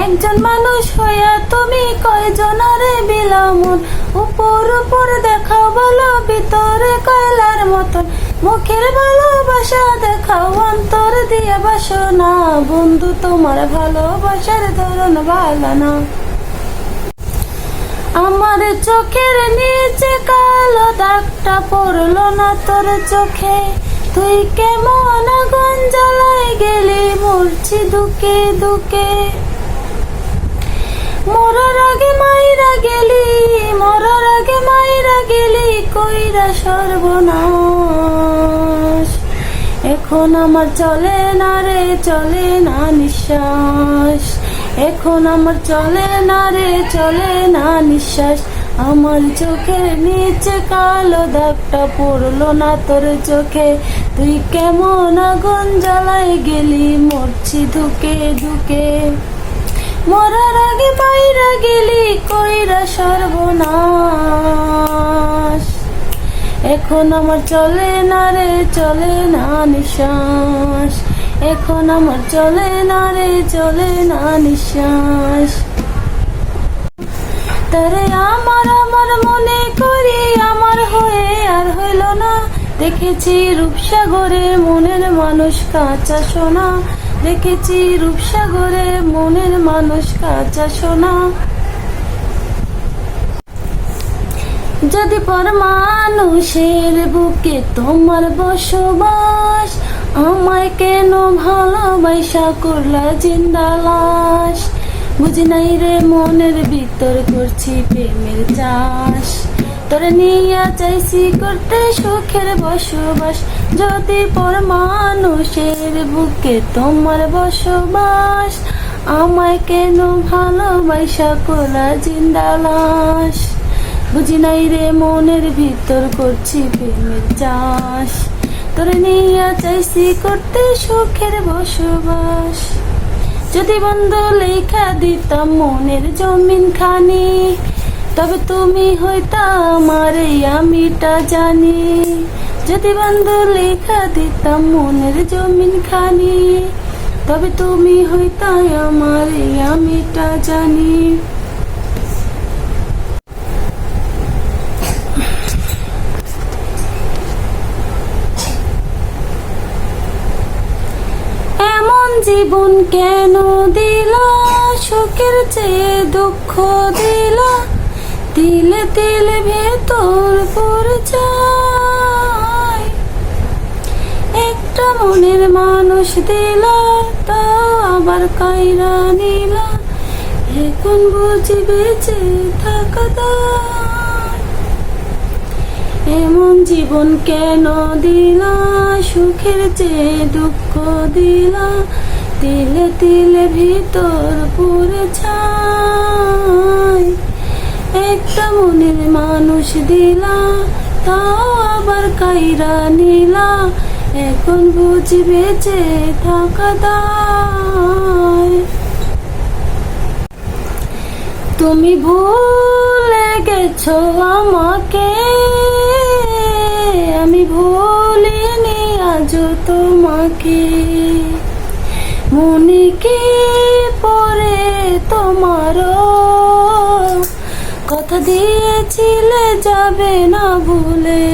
একজন মানুষ হইয়া তুমি কয়জনারে বিলামন? উপর উপর দেখাও ভালো ভিতরে কয়লার মতন। মুখের ভালোবাসা দেখাও, অন্তর দিয়ে বাসনা বন্ধু, তোমার ভালোবাসার ধরন ভালো না। আমার চোখের নিচে কালো দাগটা পড়ল না তোর চোখে। তুই কেমন জ্বালাই গেলি, মরছি দুকে দুকে। মরার আগে মাইরা গেলি, মরার আগে মাইরা গেলি, কইরা সর্বনাশ। এখন আমার চলে না রে, চলে না নিঃশ্বাস। এখন আমার চলে না রে, চলে না নিঃশ্বাস। আমার চোখের নিচে কালো দাগটা পড়ল না তোর চোখে। তুই কেমন আগুন জ্বালাই গেলি, মরছি ধুকে ধুকে। মরার আগে বাইরা গেলি, কইরা সর্বনাশ। এখন আমার চলে না রে, চলে না নিঃশ্বাস। এখন আমার চলে না রে, চলে না নিঃশ্বাস। তারে আমার আমার মনে করি আমার হয়ে আর হইল না। দেখেছি রূপসাগরে মনের মানুষ কাঁচা সোনা। দেখেছি রূপসাগরে মনের মানুষ কাঁচা সোনা। যদি পর মানুষের বুকে তোমার বসবাস, আমায় কেন ভালোবাসা করলা জিন্দা লাশ? বুঝি নাই রে মনের ভিতর করছি প্রেমের চাষ। তোরে নিয়ে চাইছি করতে সুখের বসবাস। যদি পর মানুষের বুকে তোমার বসবাস, আমায় কেন ভালোবাসা করলা জিন্দালাস বুঝি নাই রে মনের ভিতর করছি প্রেমের চাষ। তোরে নিয়ে চাইছি করতে সুখের বসবাস। যদি বন্ধ লেখা দিতাম মনের জমিন খানি তবে তুমি হইতা আমার আমিটা জানি। যদি বন্ধু লেখা দিতাম মনের জমিন খানি, তবে তুমি হইতা আমার আমিটা জানি। জীবন কেন দিলা? সুখের চেয়ে দুঃখ দিলা? তিলে তিলে ভেতর পড়ে যায়। একটা মনের মানুষ দিলা, তা আবার কাইরা নিলা। এখন বুঝি বেঁচে থাকা এমন জীবন কেন দিলা, সুখের চেয়ে দুঃখ দিলা। তিলে তিলে ভিতর ছাই একটা মনের মানুষ দিলা, তাও আবার কাইরা নিলা। এখন বুঝি বেঁচে থাকা দায়। তুমি ভুলে গেছো আমাকে, আমি ভুলিনি আজ তোমাকে। মনে কি পরে তোমারও? কথা ছিলে যাবে না ভুলে